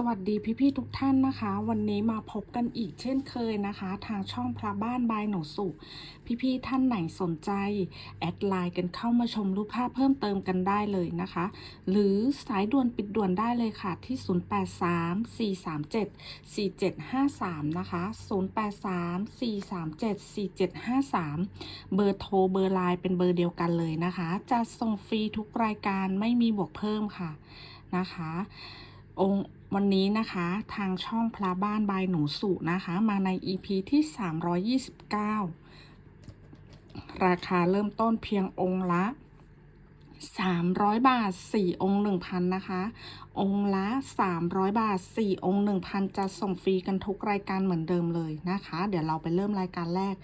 สวัสดีพี่ๆทุกท่านนะคะ วันนี้มาพบกันอีกเช่นเคยนะคะ ทางช่องพระบ้านบายหนูสุพี่ๆท่านไหนสนใจ แอดไลน์กันเข้ามาชมรูปภาพเพิ่มเติมกันได้เลยนะคะ หรือสายด่วนปิดด่วนได้เลยค่ะที่ 0834374753 นะคะ 0834374753 เบอร์โทรเบอร์ไลน์เป็นเบอร์เดียวกันเลยนะคะ จะส่งฟรีทุกรายการไม่มีบวกเพิ่มค่ะนะคะองค์ วันนี้นะคะทางช่องพระบ้านบายหนูสุนะคะ มาใน EP ที่ 329 ราคาเริ่มต้นเพียงองค์ละ 300 บาท 4 องค์ 1,000 นะคะ องค์ละ 300 บาท 4 องค์ 1,000 จะส่งฟรีกันทุกรายการเหมือนเดิมเลยนะคะ เดี๋ยวเราไปเริ่มรายการแรก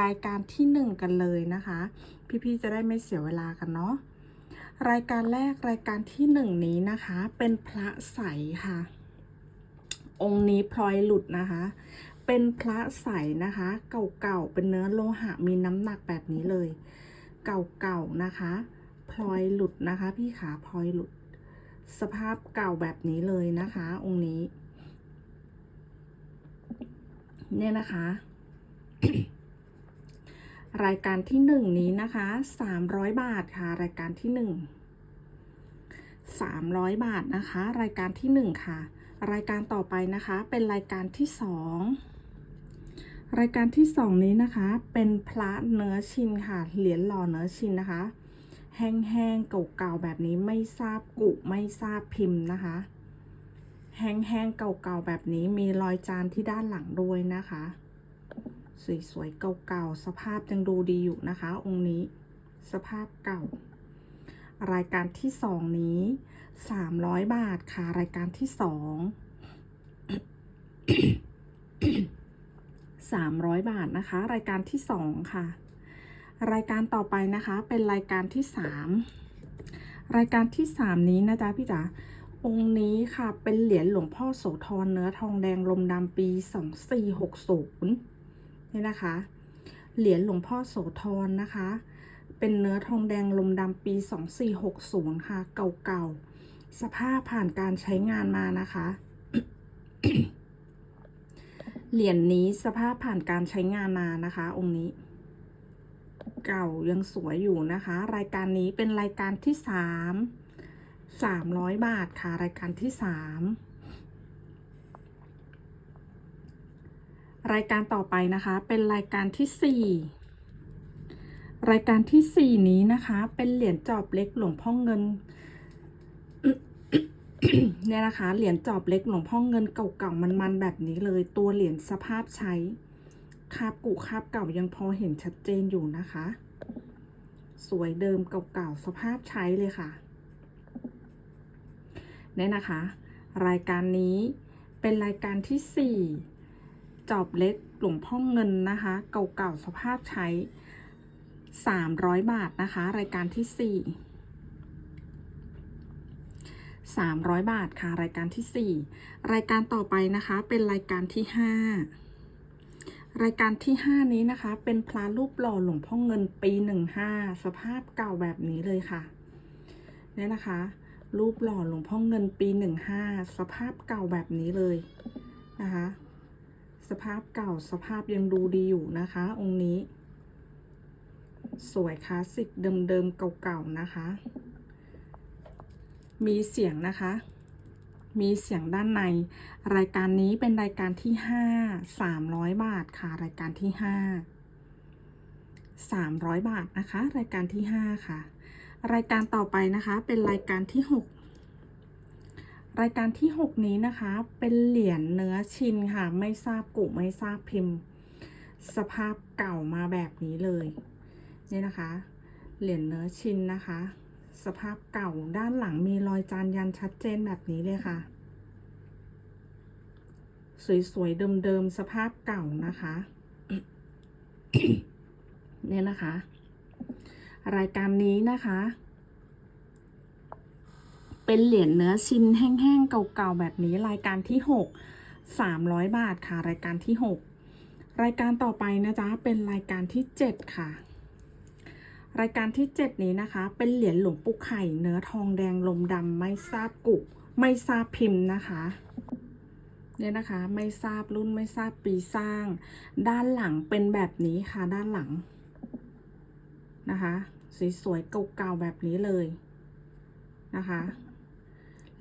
รายการที่ 1 กันเลยนะคะ พี่ๆจะได้ไม่เสียเวลากันเนาะ รายการแรกรายการที่หนึ่งนี้นะคะ เป็นพระใสค่ะ องค์นี้พลอยหลุดนะคะ เป็นพระใสนะคะ เก่าๆเป็นเนื้อโลหะมีน้ำหนักแบบนี้เลย เก่าๆนะคะพลอยหลุดนะคะ พี่ขาพลอยหลุด สภาพเก่าแบบนี้เลยนะคะ องค์นี้ เนี่ยนะคะ รายการที่หนึ่งนี้นะคะสามร้อยบาทค่ะ รายการที่หนึ่งสามร้อยบาทนะคะ รายการที่หนึ่งค่ะ รายการต่อไปนะคะเป็นรายการที่สองรายการที่สองนี้นะคะ เป็นพระเนื้อชินค่ะ เหรียญหล่อเนื้อชินนะคะ แห้งๆเก่าๆแบบนี้ไม่ทราบกุไม่ทราบพิมพ์นะคะ แห้งๆเก่าๆแบบนี้มีรอยจานที่ด้านหลังด้วยนะคะ สวยๆเก่าๆสภาพยังดูดีอยู่นะคะ องค์นี้สภาพเก่า รายการที่สองนี้สามร้อยบาทค่ะรายการที่สองสามร้อยบาทนะคะ รายการที่สองค่ะ รายการต่อไปนะคะ เป็นรายการที่สามรายการที่สามนี้นะจ๊ะพี่จ๋าองค์นี้ค่ะเป็นเหรียญหลวงพ่อโสธรเนื้อทองแดงลมดำปีสองสี่หกศูนย์ นี่นะคะ เหรียญหลวงพ่อโสธรนะคะ เป็นเนื้อทองแดงลมดำปี 2460 ค่ะ เก่าๆ สภาพผ่านการใช้งานมานะคะ เหรียญนนี้สภาพผ่านการใช้งานมานะคะ องค์นี้ เก่ายังสวยอยู่นะคะ รายการนี้เป็นรายการที่สามสามร้อยบาทค่ะ รายการที่สาม รายการต่อไปนะคะ เป็นรายการที่สี่รายการที่สี่นี้นะคะ เป็นเหรียญจอบเล็กหลวงพ่อเงินเนี่ยนะคะ เหรียญจอบเล็กหลวงพ่อเงินเก่าๆมันๆแบบนี้เลย ตัวเหรียญสภาพใช้ คาบกุคาบเก่ายังพอเห็นชัดเจนอยู่นะคะ สวยเดิมเก่าๆสภาพใช้เลยค่ะเนี่ยนะคะ รายการนี้เป็นรายการที่สี่ จอบเล็กหลวงพ่อเงินนะคะ เก่าๆสภาพใช้สามร้อยบาทนะคะ รายการที่สี่สามร้อยบาทค่ะ รายการที่สี่รายการต่อไปนะคะเป็นรายการที่ห้ารายการที่ห้านี้นะคะ เป็นพระรูปหล่อหลวงพ่อเงินปีหนึ่งห้าสภาพเก่าแบบนี้เลยค่ะเนี่ยนะคะ รูปหล่อหลวงพ่อเงินปีหนึ่งห้าสภาพเก่าแบบนี้เลยนะคะ สภาพเก่าสภาพยังดูดีอยู่นะคะ องค์นี้ สวยคลาสสิกเดิมๆเก่าๆนะคะ มีเสียงนะคะ มีเสียงด้านใน รายการนี้เป็นรายการที่ห้าสามร้อยบาทค่ะ รายการที่ห้าสามร้อยบาทนะคะ รายการที่ห้าค่ะ รายการต่อไปนะคะ เป็นรายการที่หก รายการที่หกนี้นะคะ เป็นเหรียญเนื้อชินค่ะ ไม่ทราบกุไม่ทราบพิมพ์ สภาพเก่ามาแบบนี้เลยนี่นะคะ เหรียญเนื้อชินนะคะ สภาพเก่าด้านหลังมีรอยจานยันชัดเจนแบบนี้เลยค่ะ สวยๆเดิมๆสภาพเก่านะคะเนี่ยนะคะ รายการนี้นะคะ เป็นเหรียญเนื้อชิ้นแห้งๆเก่าๆแบบนี้รายการที่หกสามร้อยบาทค่ะ รายการที่หกรายการต่อไปนะจ๊ะเป็นรายการที่เจ็ดค่ะ รายการที่เจ็ดนี้นะคะ เป็นเหรียญหลวงปู่ไข่เนื้อทองแดงลมดำไม่ทราบกุกไม่ทราบพิมพ์นะคะเนี่ยนะคะไม่ทราบรุ่นไม่ทราบปีสร้าง ด้านหลังเป็นแบบนี้ค่ะด้านหลังนะคะสวยๆเก่าๆแบบนี้เลยนะคะ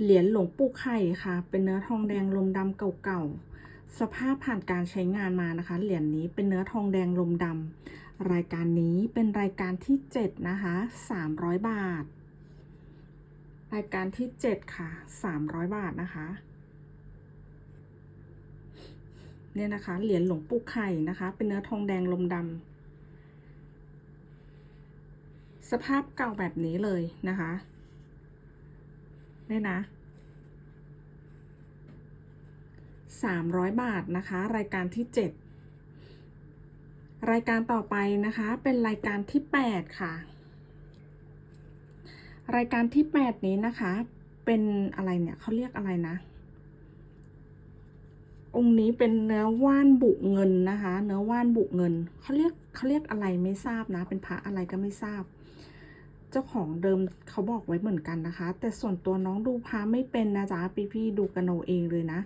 เหรียญหลวงปู่ไข่ค่ะ เป็นเนื้อทองแดงลมดำเก่าๆ สภาพผ่านการใช้งานมานะคะ เหรียญนี้เป็นเนื้อทองแดงลมดำรายการนี้เป็นรายการที่ 7 นะคะ 300 บาท รายการที่ 7 ค่ะ 300 บาทนะคะเนี่ยนะคะ เหรียญหลวงปู่ไข่นะคะ เป็นเนื้อทองแดงลมดำสภาพเก่าแบบนี้เลยนะคะ เนี่ยนะสามร้อยบาทนะคะ รายการที่เจ็ดรายการต่อไปนะคะเป็นรายการที่แปดค่ะ รายการที่แปดนี้นะคะ เป็นอะไรเนี่ยเขาเรียกอะไรนะ องค์นี้เป็นเนื้อว่านบุเงินนะคะ เนื้อว่านบุเงินเขาเรียกเขาเรียกอะไรไม่ทราบนะ เป็นพระอะไรก็ไม่ทราบ เจ้าของเดิมเขาบอกไว้เหมือนกันนะคะ แต่ส่วนตัวน้องดูพระไม่เป็นนะจ๊ะพี่พี่ๆดูกันเอาเองเลยนะ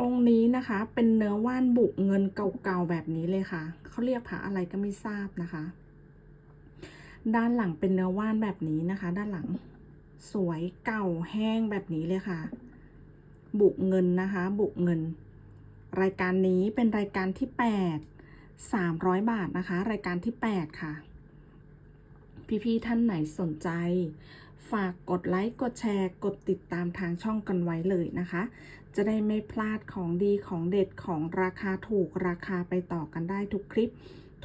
องค์นี้นะคะเป็นเนื้อว่านบุกเงินเก่าๆแบบนี้เลยค่ะเขาเรียกพระอะไรก็ไม่ทราบนะคะ ด้านหลังเป็นเนื้อว่านแบบนี้นะคะ ด้านหลังสวยเก่าแห้งแบบนี้เลยค่ะ บุกเงินนะคะ บุกเงิน รายการนี้เป็นรายการที่ 8 300 บาทนะคะ รายการที่ 8 ค่ะ พี่ๆท่านไหนสนใจ ฝากกดไลค์กดแชร์ กดติดตามทางช่องกันไว้เลยนะคะ จะได้ไม่พลาดของดีของเด็ดของราคาถูกราคาไปต่อกันได้ทุกคลิป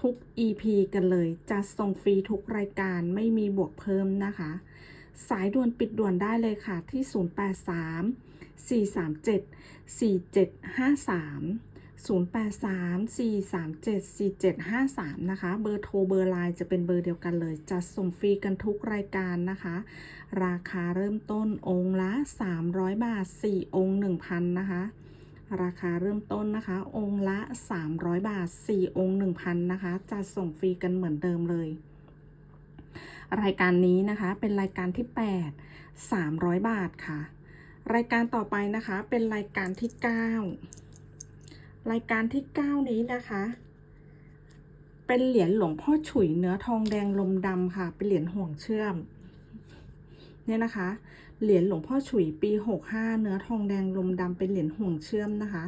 ทุก EP กันเลย จะส่งฟรีทุกรายการไม่มีบวกเพิ่มนะคะ สายด่วนปิดด่วนได้เลยค่ะที่ 083 437 4753 0834374753 นะคะ เบอร์โทรเบอร์ไลน์จะเป็นเบอร์เดียวกันเลยจะส่งฟรีกันทุกรายการนะคะ ราคาเริ่มต้นองค์ละ 300 บาท 4 องค์ 1,000 นะคะ ราคาเริ่มต้นนะคะ องค์ละ 300 บาท 4 องค์ 1,000 นะคะจะส่งฟรีกันเหมือนเดิมเลย รายการนี้นะคะเป็นรายการที่ 8 300 บาทค่ะ รายการต่อไปนะคะเป็นรายการที่ 9 รายการที่ 9 นี้นะคะ เป็นเหรียญหลวงพ่อฉุยเนื้อทองแดงลมดำค่ะ เป็นเหรียญห่วงเชื่อม เนี่ยนะคะ เหรียญหลวงพ่อฉุยปี 65 เนื้อทองแดงลมดำเป็นเหรียญห่วงเชื่อมนะคะ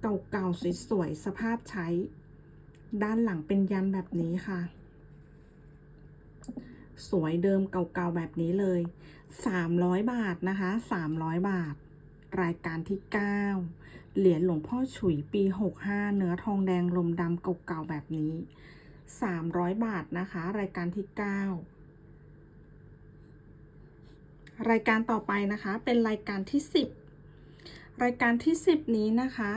เก่าๆสวยๆสภาพใช้ ด้านหลังเป็นยันแบบนี้ค่ะสวยเดิมเก่าๆแบบนี้เลย 300 บาทนะคะ 300 บาท รายการที่ 9 เหรียญหลวงพ่อฉุยปี 65 เนื้อทองแดงลมดำเก่าๆแบบนี้ 300 บาทนะคะ รายการที่ 9 รายการต่อไปนะคะเป็นรายการที่ 10 รายการที่ 10 นี้นะคะ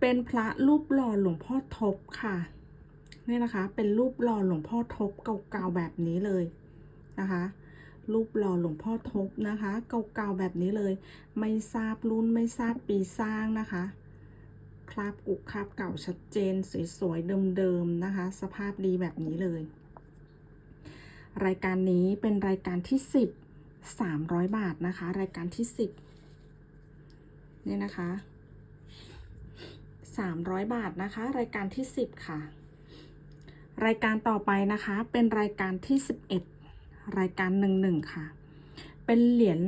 เป็นพระรูปหล่อหลวงพ่อทบค่ะนี่นะคะเป็นรูปหล่อหลวงพ่อทบเก่าๆแบบนี้เลยนะคะ รูปหล่อหลวงพ่อทบนะคะ เก่าๆแบบนี้เลย ไม่ทราบรุ่นไม่ทราบปีสร้างนะคะ คราบกุกคราบเก่าชัดเจน สวยๆเดิมๆนะคะ สภาพดีแบบนี้เลย รายการนี้เป็นรายการที่ 10 300 บาทนะคะ รายการที่ 10เนี่ยนะคะ 300 บาทนะคะ รายการที่ 10 ค่ะรายการต่อไปนะคะเป็นรายการที่ 11 รายการ11ค่ะ เป็นเหรียญ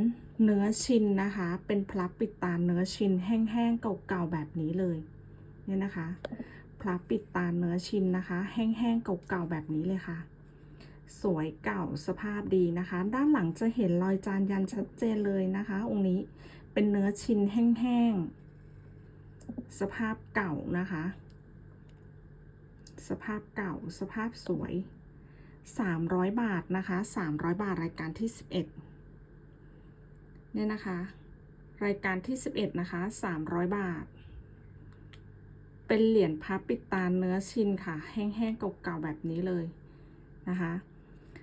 เนื้อชินนะคะ เป็นพลับปิดตาเนื้อชินแห้งๆเก่าๆแบบนี้เลยเนี่ยนะคะพลับปิดตาเนื้อชินนะคะ แห้งๆเก่าๆแบบนี้เลยค่ะ สวยเก่าสภาพดีนะคะ ด้านหลังจะเห็นรอยจานยันชัดเจนเลยนะคะ องค์นี้เป็นเนื้อชินแห้งๆสภาพเก่านะคะ สภาพเก่าสภาพสวย 300 บาทนะคะ 300 บาทรายการที่ 11เนี่ยนะคะ รายการที่ 11 นะคะ 300 บาท เป็นเหรียญพับปิดตาเนื้อชินค่ะ แห้งๆเก่าๆแบบนี้เลยนะคะ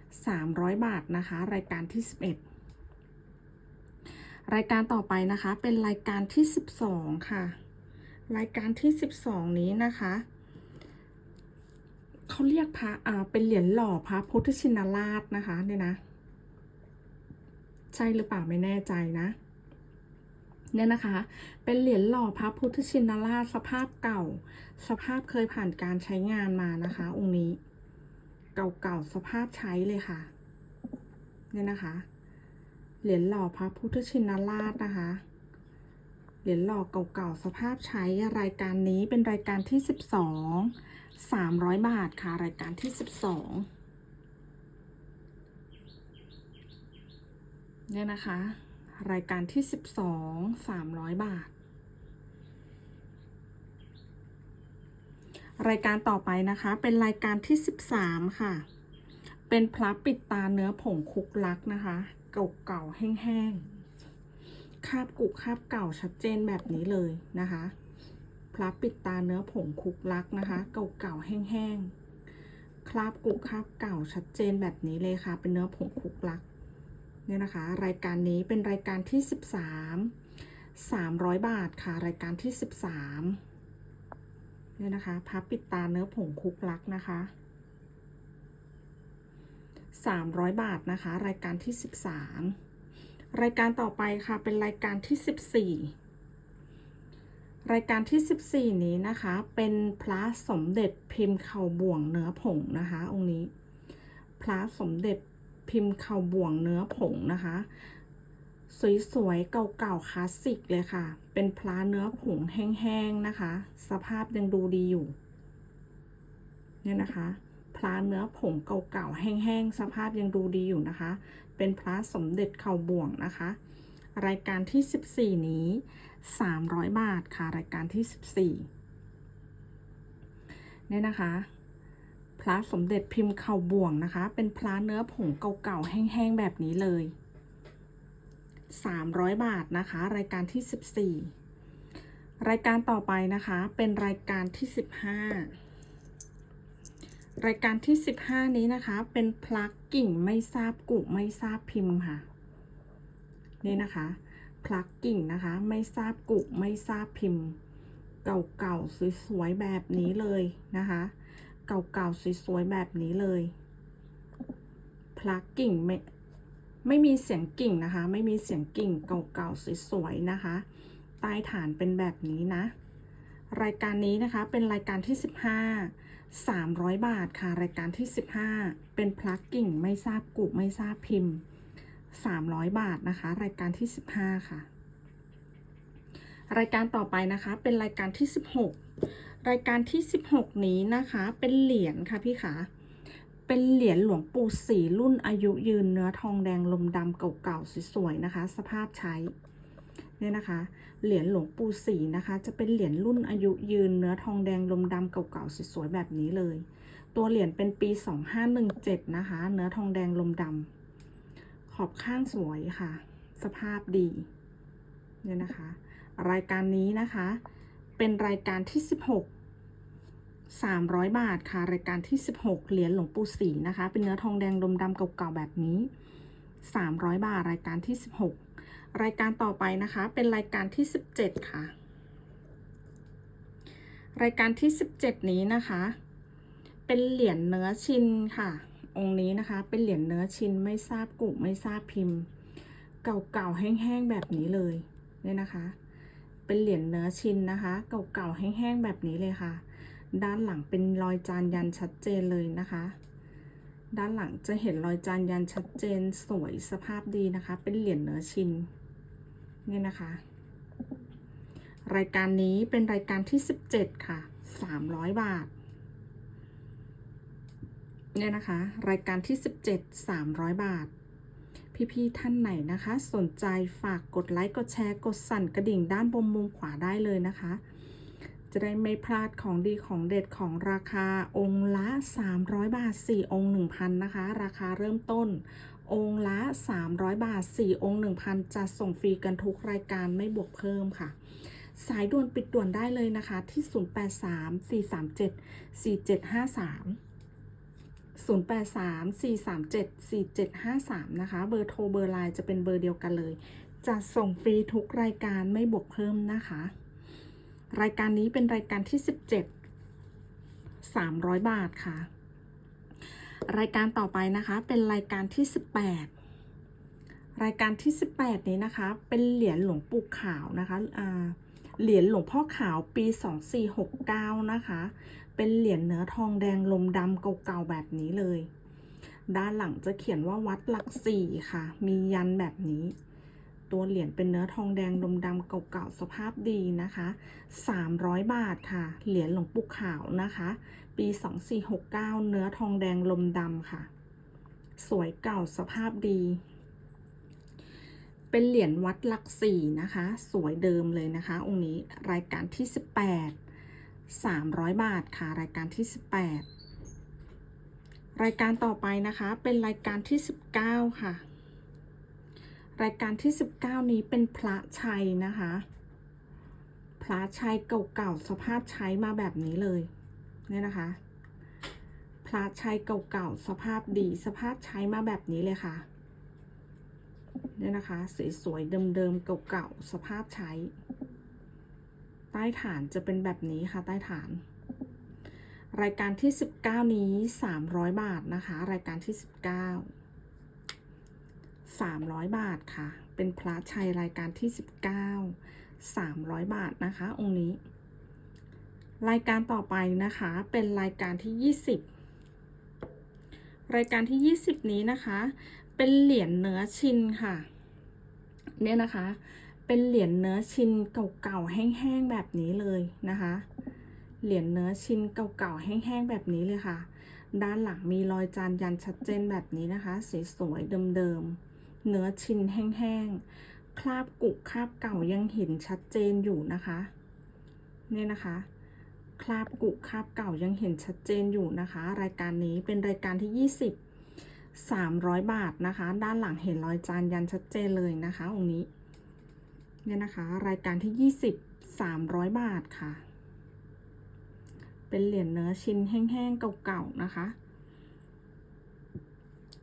300 บาทนะคะ รายการที่ 11 รายการต่อไปนะคะ เป็นรายการที่ 12 ค่ะ รายการที่ 12 นี้นะคะ เขาเรียกพระอ่าเป็นเหรียญหล่อพระพุทธชินราชนะคะเนี่ยนะ ใช่หรือเปล่าไม่แน่ใจนะเนี่ยนะคะ เป็นเหรียญหล่อพระพุทธชินราชสภาพเก่า สภาพเคยผ่านการใช้งานมานะคะ องค์นี้ เก่าๆสภาพใช้เลยค่ะ เนี่ยนะคะ เหรียญหล่อพระพุทธชินราชนะคะ เหรียญหล่อเก่าๆสภาพใช้รายการนี้เป็นรายการที่สิบสอง สามร้อยบาทค่ะ รายการที่สิบสองเนี่ยนะคะ รายการที่สิบสองสามร้อยบาท รายการต่อไปนะคะ เป็นรายการที่สิบสามค่ะ เป็นพระปิดตาเนื้อผงคุกลักนะคะ เก่าๆแห้งๆ คาบกุกคาบเก่าชัดเจนแบบนี้เลยนะคะ พระปิดตาเนื้อผงคุกลักนะคะ เก่าๆแห้งๆ คราบกุคราบเก่าชัดเจนแบบนี้เลยค่ะ เป็นเนื้อผงคุกลักเนี่ยนะคะ รายการนี้เป็นรายการที่ 13 300 บาทค่ะ รายการที่ 13เนี่ยนะคะพับปิดตาเนื้อผงคุกลักนะคะ 300 บาทนะคะ รายการที่ 13 รายการต่อไปค่ะเป็นรายการที่ 14 รายการที่ 14 นี้นะคะ เป็นพระสมเด็จพิมพ์เข่าบ่วงเนื้อผงนะคะ องค์นี้ พระสมเด็จพิมพ์เข่าบ่วงเนื้อผงนะคะ สวยๆ เก่าๆ คลาสสิกเลยค่ะ เป็นพระเนื้อผงแห้งๆ นะคะ สภาพยังดูดีอยู่ เนี่ยนะคะ พระเนื้อผงเก่าๆ แห้งๆ สภาพยังดูดีอยู่นะคะ เป็นพระสมเด็จเข่าบ่วงนะคะ รายการที่ 14 นี้ 300 บาทค่ะ รายการที่ 14 เนี่ยนะคะ พระสมเด็จพิมพ์เข่าบ่วงนะคะ เป็นพระเนื้อผงเก่าๆ แห้งๆ แบบนี้เลย 300 บาทนะคะ รายการที่ 14 รายการต่อไปนะคะ เป็นรายการที่ 15 รายการที่ 15 นี้นะคะ เป็นพลักกิ่งไม่ทราบกุไม่ทราบพิมพ์ค่ะ นี่นะคะ พลักกิ่งนะคะ ไม่ทราบกุไม่ทราบพิมพ์ เก่าๆสวยๆแบบนี้เลยนะคะ เก่าๆสวยๆแบบนี้เลยพลักกิ่งไม่ไม่มีเสียงกิ่งนะคะ ไม่มีเสียงกิ่งเก่าๆสวยๆนะคะใต้ฐานเป็นแบบนี้นะ รายการนี้นะคะเป็นรายการที่ 15 300 บาทค่ะ รายการที่ 15 เป็นพลักกิ่งไม่ทราบกุไม่ทราบพิมพ์ 300 บาทนะคะ รายการที่ 15 ค่ะ รายการต่อไปนะคะ เป็นรายการที่ 16 รายการที่ 16 นี้นะคะ เป็นเหรียญค่ะพี่ขาเป็นเหรียญหลวงปู่ศรีรุ่นอายุยืนเนื้อทองแดงลมดำเก่าๆสวยๆนะคะ สภาพใช้เนี่ยนะคะ เหรียญหลวงปู่ศรีนะคะ จะเป็นเหรียญรุ่นอายุยืนเนื้อทองแดงลมดำเก่าๆสวยๆแบบนี้เลย ตัวเหรียญเป็นปี 2517 นะคะ เนื้อทองแดงลมดำ ขอบข้างสวยค่ะ สภาพดีเนี่ยนะคะ รายการนี้นะคะ เป็นรายการที่ 16 300 บาทค่ะ รายการที่ 16 เหรียญหลวงปู่ศรีนะคะ เป็นเนื้อทองแดงดมดำเก่าๆแบบนี้ 300 บาท รายการที่ 16 รายการต่อไปนะคะ เป็นรายการที่ 17 ค่ะ รายการที่ 17 นี้นะคะ เป็นเหรียญเนื้อชินค่ะ องค์นี้นะคะ เป็นเหรียญเนื้อชินไม่ทราบกุไม่ทราบพิมพ์ เก่าๆแห้งๆแบบนี้เลยเนี่ยนะคะ เป็นเหรียญเนื้อชินนะคะ เก่าๆแห้งๆแบบนี้เลยค่ะ ด้านหลังเป็นรอยจานยันชัดเจนเลยนะคะ ด้านหลังจะเห็นรอยจานยันชัดเจนสวยสภาพดีนะคะ เป็นเหรียญเนื้อชินเนี่ยนะคะ รายการนี้เป็นรายการที่ 17 ค่ะ 300 บาท เนี่ยนะคะ รายการที่ 17 300 บาท พี่ๆท่านไหนนะคะ สนใจฝากกดไลค์กดแชร์กดสั่นกระดิ่งด้านบนมุมขวาได้เลยนะคะ จะได้ไม่พลาดของดีของเด็ดของราคาองค์ละ 300 บาท 4 องค์ 1,000 นะคะ ราคาเริ่มต้น องค์ละ 300 บาท 4 องค์ 1,000 จะส่งฟรีกันทุกรายการไม่บวกเพิ่มค่ะสายด่วนปิดด่วนได้เลยนะคะที่ 083 437 4753 083 437 4753 นะคะ เบอร์โทรเบอร์ไลน์จะเป็นเบอร์เดียวกันเลย จะส่งฟรีทุกรายการไม่บวกเพิ่มนะคะ รายการนี้เป็นรายการที่ 17 300 บาทค่ะ รายการต่อไปนะคะเป็นรายการที่ 18 รายการที่ 18 นี้นะคะ เป็นเหรียญหลวงปู่ขาวนะคะ เหรียญหลวงพ่อขาวปี 2469 นะคะ เป็นเหรียญเนื้อทองแดงลมดำเก่าๆแบบนี้เลย ด้านหลังจะเขียนว่าวัดหลักสี่ค่ะ มียันแบบนี้ ตัวเหรียญเป็นเนื้อทองแดงลมดำเก่าๆสภาพดีนะคะ 300 บาทค่ะ เหรียญหลวงปู่ขาวนะคะ ปี 2469 เนื้อทองแดงลมดำค่ะ สวยเก่าสภาพดี เป็นเหรียญวัดหลักสี่นะคะ สวยเดิมเลยนะคะ องค์นี้รายการที่ 18 300 บาทค่ะ รายการที่ 18 รายการต่อไปนะคะเป็นรายการที่ 19 ค่ะ รายการที่ 19 นี้เป็นพระชัยนะคะ พระชัยเก่าๆสภาพใช้มาแบบนี้เลยเนี่ยนะคะ พระชัยเก่าๆสภาพดีสภาพใช้มาแบบนี้เลยค่ะเนี่ยนะคะสวยๆเดิมๆเก่าๆสภาพใช้ ใต้ฐานจะเป็นแบบนี้ค่ะใต้ฐาน รายการที่ 19 นี้ 300 บาทนะคะ รายการที่ 19 300 บาทค่ะ เป็นพระชัยรายการที่ 19 300 บาทนะคะ องค์นี้ รายการต่อไปนะคะเป็นรายการที่ 20 รายการที่ 20 นี้นะคะ เป็นเหรียญเนื้อชินค่ะ เนี่ยนะคะ เป็นเหรียญเนื้อชิ้นเก่าๆแห้งๆแบบนี้เลยนะคะ เหรียญเนื้อชิ้นเก่าๆแห้งๆแบบนี้เลยค่ะ ด้านหลังมีรอยจานยันชัดเจนแบบนี้นะคะสวยๆเดิมๆเนื้อชิ้นแห้งๆคราบกุคราบเก่ายังเห็นชัดเจนอยู่นะคะเนี่ยนะคะคราบกุคราบเก่ายังเห็นชัดเจนอยู่นะคะ รายการนี้เป็นรายการที่ 20 300 บาทนะคะ ด้านหลังเห็นรอยจานยันชัดเจนเลยนะคะองค์นี้ เนี่ยนะคะ รายการที่ 20 300 บาทค่ะ เป็นเหรียญเนื้อชิ้นแห้งๆเก่าๆนะคะ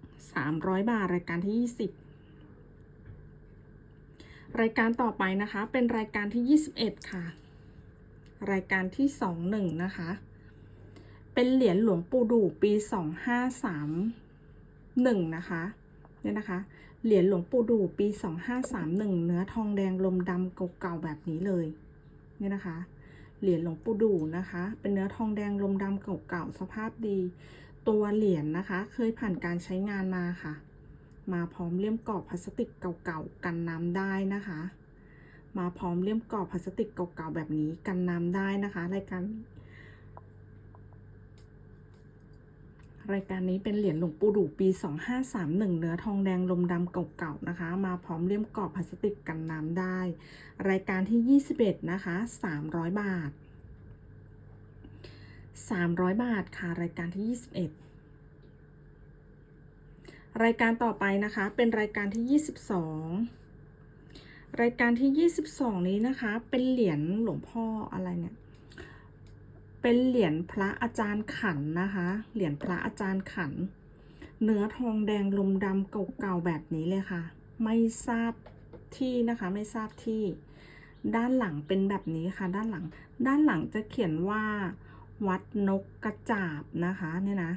300 บาทรายการที่ 20 รายการต่อไปนะคะ เป็นรายการที่ 21 ค่ะ รายการที่ 21 นะคะ เป็นเหรียญหลวงปู่ดูปี 2531 นะคะเนี่ยนะคะ เหรียญหลวงปู่ดูปี 2531 เนื้อทองแดงลมดำเก่าๆแบบนี้เลยเนี่ยนะคะ เหรียญหลวงปู่ดูนะคะ เป็นเนื้อทองแดงลมดำเก่าๆสภาพดี ตัวเหรียญนะคะ เคยผ่านการใช้งานมาค่ะ มาพร้อมเลี่ยมกรอบพลาสติกเก่าๆกันน้ำได้นะคะ มาพร้อมเลี่ยมกรอบพลาสติกเก่าๆแบบนี้กันน้ำได้นะคะรายการ รายการนี้เป็นเหรียญหลวงปู่ดูปี 2531 เนื้อทองแดงลมดำเก่าๆนะคะ มาพร้อมเลี่ยมกรอบพลาสติกกันน้ำได้ รายการที่ 21 นะคะ 300 บาท 300 บาทค่ะ รายการที่ 21รายการต่อไปนะคะเป็นรายการที่ 22 รายการที่ 22 นี้นะคะ เป็นเหรียญหลวงพ่ออะไรเนี่ย เป็นเหรียญพระอาจารย์ขันนะคะ เหรียญพระอาจารย์ขัน เนื้อทองแดงลมดำเก่าๆแบบนี้เลยค่ะ ไม่ทราบที่นะคะ ไม่ทราบที่ ด้านหลังเป็นแบบนี้ค่ะ ด้านหลัง ด้านหลังจะเขียนว่า วัดนกกระจาบนะคะเนี่ยนะ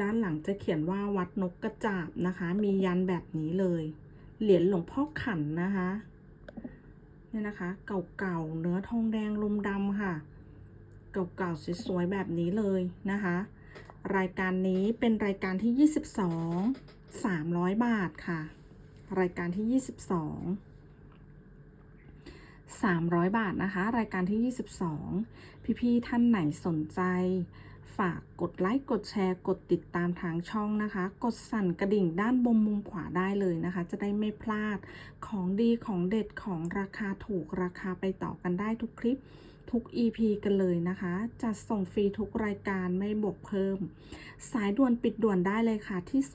ด้านหลังจะเขียนว่าวัดนกกระจาบนะคะ มียันแบบนี้เลย เหรียญหลวงพ่อขันนะคะ เนี่ยนะคะ เก่าๆ เนื้อทองแดงลมดำค่ะ เก่าๆสวยๆแบบนี้เลยนะคะ รายการนี้เป็นรายการที่ 22 300 บาทค่ะ รายการที่ 22 300 บาทนะคะ รายการที่ 22 พี่ๆท่านไหนสนใจ ฝากกดไลค์กดแชร์กดติดตามทางช่องนะคะ กดสั่นกระดิ่งด้านบนมุมขวาได้เลยนะคะ จะได้ไม่พลาดของดีของเด็ดของราคาถูกราคาไปต่อกันได้ทุกคลิป ทุก EP กันเลยนะคะ จัดส่งฟรีทุกรายการไม่บวกเพิ่ม สายด่วนปิดด่วนได้เลยค่ะที่ 083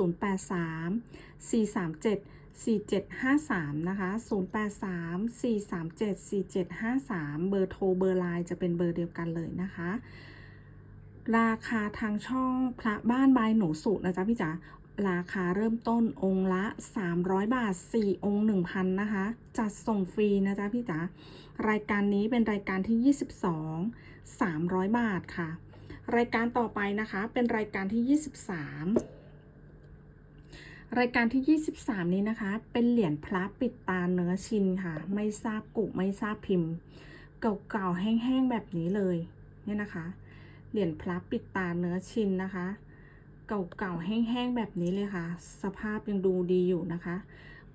437 4753 นะคะ 083 437 4753 เบอร์โทรเบอร์ไลน์จะเป็นเบอร์เดียวกันเลยนะคะ ราคาทางช่องพระบ้านบายหนูสุนะจ๊ะพี่จ๋าราคาเริ่มต้นองค์ละ 300 บาท 4 องค์ 1,000 นะคะ จัดส่งฟรีนะจ๊ะพี่จ๋า รายการนี้เป็นรายการที่ 22 300 บาทค่ะ รายการต่อไปนะคะเป็นรายการที่ 23 รายการที่ 23 นี้นะคะ เป็นเหรียญพระปิดตาเนื้อชินค่ะ ไม่ทราบกุไม่ทราบพิมพ์ เก่าๆแห้งๆแบบนี้เลยเนี่ยนะคะ เหรียญพระปิดตาเนื้อชินนะคะเก่าๆแห้งๆแบบนี้เลยค่ะ สภาพยังดูดีอยู่นะคะ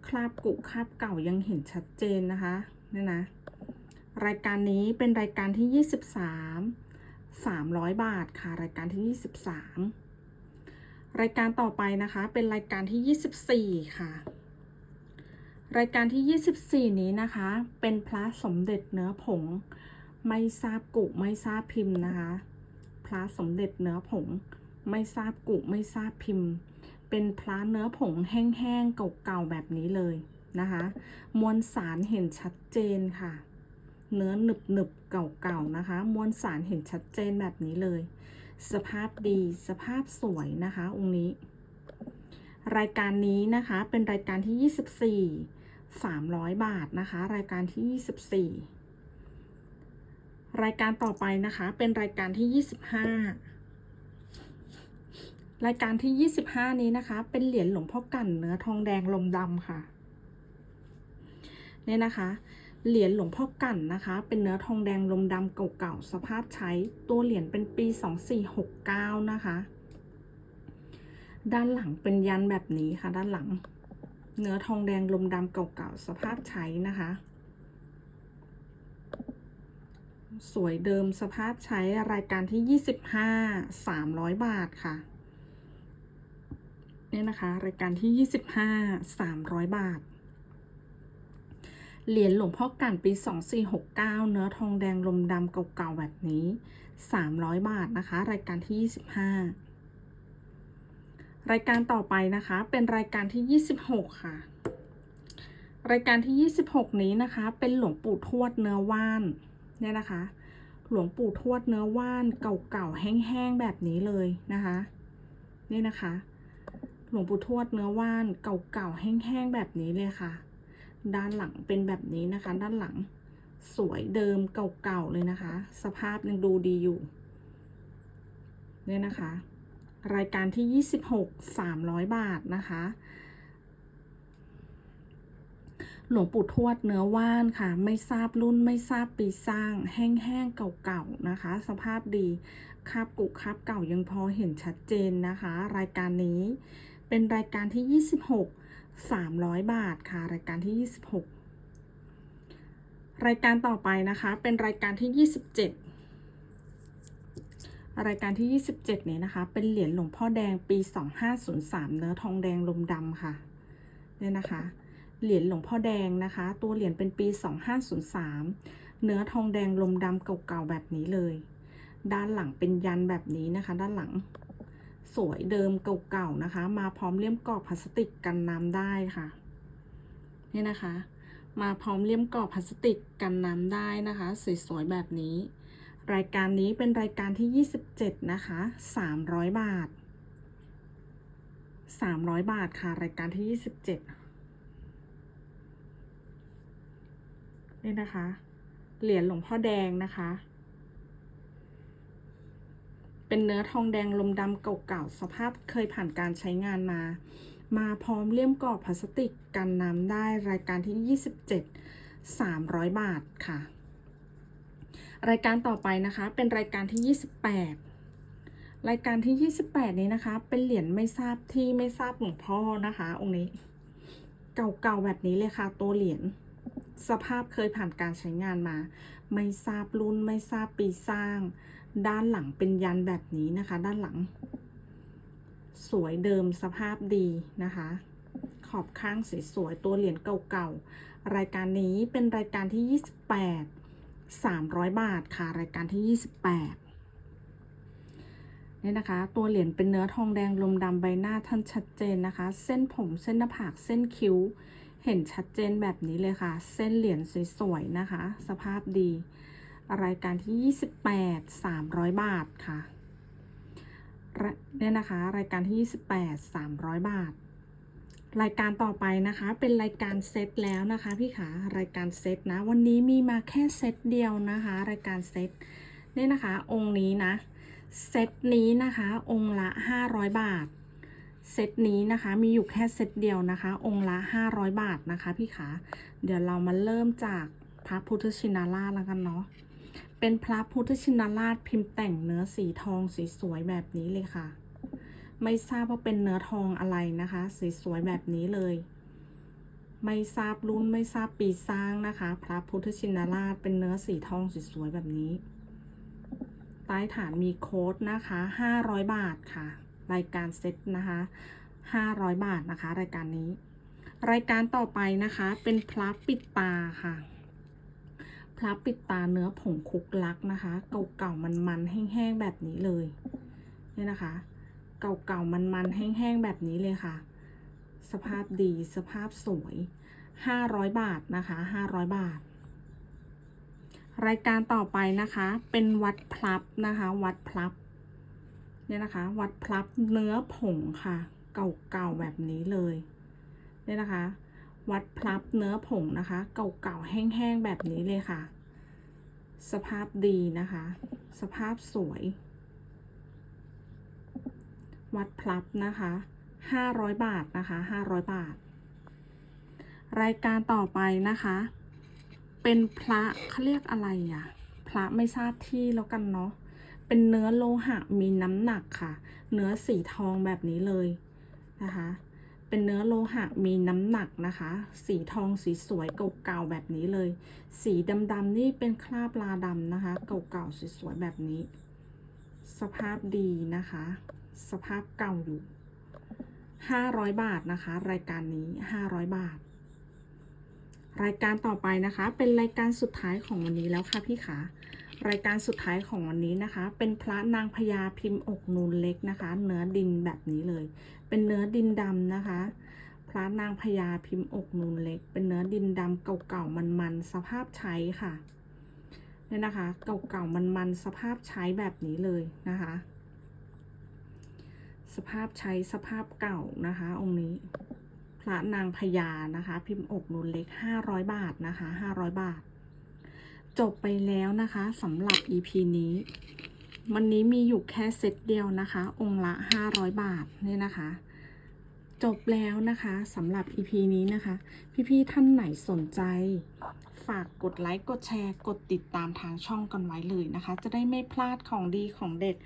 คราบกุคราบเก่ายังเห็นชัดเจนนะคะเนี่ยนะ รายการนี้เป็นรายการที่ 23 300 บาทค่ะ รายการที่ 23 รายการต่อไปนะคะ เป็นรายการที่ 24 ค่ะ รายการที่ 24 นี้นะคะ เป็นพระสมเด็จเนื้อผง ไม่ทราบกุไม่ทราบพิมพ์นะคะ พระสมเด็จเนื้อผง ไม่ทราบกุไม่ทราบพิมพ์ เป็นพระเนื้อผงแห้งๆเก่าๆแบบนี้เลยนะคะ มวลสารเห็นชัดเจนค่ะ เนื้อหนึบหนึบๆเก่าๆนะคะ มวลสารเห็นชัดเจนแบบนี้เลย สภาพดีสภาพสวยนะคะ องค์นี้ รายการนี้นะคะเป็นรายการที่ 24 300 บาทนะคะ รายการที่ 24 รายการต่อไปนะคะ เป็นรายการที่ 25 รายการที่ 25 นี้นะคะ เป็นเหรียญหลวงพ่อกันเนื้อทองแดงลมดำค่ะ เนี่ยนะคะ เหรียญหลวงพ่อกั่นนะคะ เป็นเนื้อทองแดงลมดำเก่าๆสภาพใช้ตัวเหรียญเป็นปี 2469 นะคะ ด้านหลังเป็นยันแบบนี้ค่ะ ด้านหลัง เนื้อทองแดงลมดำเก่าๆสภาพใช้นะคะ สวยเดิมสภาพใช้รายการที่ 25 300 บาทค่ะเนี่ยนะคะ รายการที่ 25 300 บาท เหรียญหลวงพ่อกันปี 2469 เนื้อทองแดงลมดำเก่าๆ แบบนี้ 300 บาทนะคะ รายการที่ 25 รายการต่อไปนะคะ เป็นรายการที่ 26 ค่ะ รายการที่ 26 นี้นะคะ เป็นหลวงปู่ทวดเนื้อว่านเนี่ยนะคะ หลวงปู่ทวดเนื้อว่านเก่าๆ แห้งๆ แบบนี้เลยนะคะ นี่นะคะ หลวงปู่ทวดเนื้อว่านเก่าๆ แห้งๆ แบบนี้เลยค่ะ ด้านหลังเป็นแบบนี้นะคะ ด้านหลังสวยเดิมเก่าๆเลยนะคะ สภาพยังดูดีอยู่เนี่ยนะคะ รายการที่ 26 300 บาทนะคะ หลวงปู่ทวดเนื้อว่านค่ะ ไม่ทราบรุ่นไม่ทราบปีสร้าง แห้งๆเก่าๆนะคะ สภาพดีคราบกุคราบเก่ายังพอเห็นชัดเจนนะคะ รายการนี้เป็นรายการที่ 26 300 บาทค่ะ รายการที่ 26 รายการต่อไปนะคะ เป็นรายการที่ 27 รายการที่ 27นี้นะคะ เป็นเหรียญหลวงพ่อแดงปี 2503 เนื้อทองแดงลมดำค่ะ เนี่ยนะคะ เหรียญหลวงพ่อแดงนะคะ ตัวเหรียญเป็นปี 2503 เนื้อทองแดงลมดำเก่าๆแบบนี้เลย ด้านหลังเป็นยันแบบนี้นะคะ ด้านหลัง สวยเดิมเก่าๆนะคะ มาพร้อมเลี่ยมกรอบพลาสติกกันน้ำได้ค่ะ นี่นะคะ มาพร้อมเลี่ยมกรอบพลาสติกกันน้ำได้นะคะ สวยๆแบบนี้ รายการนี้เป็นรายการที่ 27 นะคะ 300 บาท 300 บาทค่ะ รายการที่ 27 นี่นะคะ เหรียญหลวงพ่อแดงนะคะ เป็นเนื้อทองแดงลมดำเก่าๆ สภาพเคยผ่านการใช้งานมา มาพร้อมเลี่ยมกรอบพลาสติกกันน้ำได้รายการที่ 27 300 บาทค่ะ รายการต่อไปนะคะ เป็นรายการที่ 28 รายการที่ 28 นี้นะคะ เป็นเหรียญไม่ทราบที่ไม่ทราบหลวงพ่อนะคะ องค์นี้ เก่าๆ แบบนี้เลยค่ะ ตัวเหรียญสภาพเคยผ่านการใช้งานมา ไม่ทราบรุ่นไม่ทราบปีสร้าง ด้านหลังเป็นยันแบบนี้นะคะ ด้านหลัง สวยเดิมสภาพดีนะคะ ขอบข้างสวยๆตัวเหรียญเก่าๆ รายการนี้เป็นรายการที่ 28 300 บาทค่ะ รายการที่ 28เนี่ยนะคะ ตัวเหรียญเป็นเนื้อทองแดงลมดำใบหน้าท่านชัดเจนนะคะ เส้นผมเส้นหน้าผากเส้นคิ้ว เห็นชัดเจนแบบนี้เลยค่ะ เส้นเหรียญสวยๆนะคะ สภาพดี รายการที่ 28 300 บาทค่ะเนี่ยนะคะ รายการที่ 28 300 บาท รายการต่อไปนะคะ เป็นรายการเซตแล้วนะคะพี่ขารายการเซตนะ วันนี้มีมาแค่เซตเดียวนะคะ รายการเซตเนี่ยนะคะ องค์นี้นะเซตนี้นะคะ องค์ละ 500 บาท เซตนี้นะคะมีอยู่แค่เซตเดียวนะคะ องค์ละ 500 บาทนะคะพี่ขา เดี๋ยวเรามาเริ่มจากพระพุทธชินราชแล้วกันเนาะ เป็นพระพุทธชินราชพิมพ์แต่งเนื้อสีทองสีสวยแบบนี้เลยค่ะ ไม่ทราบว่าเป็นเนื้อทองอะไรนะคะ สีสวยแบบนี้เลย ไม่ทราบรุ่นไม่ทราบปีสร้างนะคะ พระพุทธชินราชเป็นเนื้อสีทองสีสวยแบบนี้ ใต้ฐานมีโค้ดนะคะ500 บาทค่ะ รายการเซ็ตนะคะ500 บาทนะคะ รายการนี้ รายการต่อไปนะคะ เป็นพระปิดตาค่ะ พระปิดตาเนื้อผงคุกลักนะคะ เก่าๆมันๆแห้งๆแบบนี้เลยเนี่ยนะคะ เก่าๆมันๆแห้งๆแบบนี้เลยค่ะ สภาพดีสภาพสวย 500 บาทนะคะ 500 บาท รายการต่อไปนะคะ เป็นวัดพลับนะคะ วัดพลับเนี่ยนะคะ วัดพลับเนื้อผงค่ะ เก่าๆแบบนี้เลยเนี่ยนะคะ วัดพลับเนื้อผงนะคะ เก่าๆ แห้งๆ แบบนี้เลยค่ะ สภาพดีนะคะ สภาพสวย วัดพลับนะคะ500บาทนะคะ500บาท รายการต่อไปนะคะ เป็นพระเขาเรียกอะไรอะพระไม่ทราบที่แล้วกันเนาะเป็นเนื้อโลหะมีน้ำหนักค่ะ เนื้อสีทองแบบนี้เลยนะคะ เป็นเนื้อโลหะมีน้ำหนักนะคะ สีทองสีสวยเก่าๆแบบนี้เลย สีดำๆนี่เป็นคราบลาดำนะคะ เก่าๆสวยๆแบบนี้ สภาพดีนะคะ สภาพเก่าอยู่500บาทนะคะ รายการนี้500บาท รายการต่อไปนะคะ เป็นรายการสุดท้ายของวันนี้แล้วค่ะพี่ขา รายการสุดท้ายของวันนี้นะคะ เป็นพระนางพญาพิมพ์อกนูนเล็กนะคะ เนื้อดินแบบนี้เลย เป็นเนื้อดินดำนะคะ พระนางพญาพิมพ์อกนูนเล็ก เป็นเนื้อดินดำเก่าๆมันๆสภาพใช้ค่ะเนี่ยนะคะ เก่าๆมันๆสภาพใช้แบบนี้เลยนะคะ สภาพใช้สภาพเก่านะคะ องค์นี้ พระนางพญานะคะ พิมพ์อกนูนเล็ก500บาทนะคะ500บาท จบไปแล้วนะคะสำหรับ EP นี้ วันนี้มีอยู่แค่เซตเดียวนะคะ องค์ละ 500 บาทเนี่ยนะคะ จบแล้วนะคะสำหรับ EP นี้นะคะ พี่ๆท่านไหนสนใจ ฝากกดไลค์ กดแชร์ กดติดตามทางช่องกันไว้เลยนะคะ จะได้ไม่พลาดของดีของเด็ด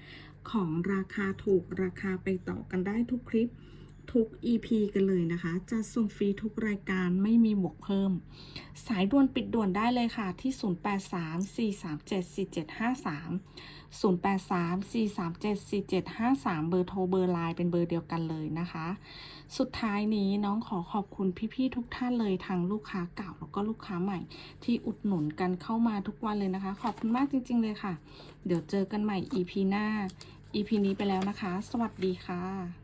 ของราคาถูกราคาไปต่อกันได้ทุกคลิป ทุก EP กันเลยนะคะ จะส่งฟรีทุกรายการไม่มีบวกเพิ่ม สายด่วนปิดด่วนได้เลยค่ะ ที่ 0834374753 0834374753 เบอร์โทรเบอร์ไลน์เป็นเบอร์เดียวกันเลยนะคะ สุดท้ายนี้น้องขอขอบคุณพี่ๆทุกท่านเลยทั้งลูกค้าเก่าแล้วก็ลูกค้าใหม่ ที่อุดหนุนกันเข้ามาทุกวันเลยนะคะ ขอบคุณมากจริง ๆ เลยค่ะ เดี๋ยวเจอกันใหม่ EP หน้า EP นี้ไปแล้วนะคะ สวัสดีค่ะ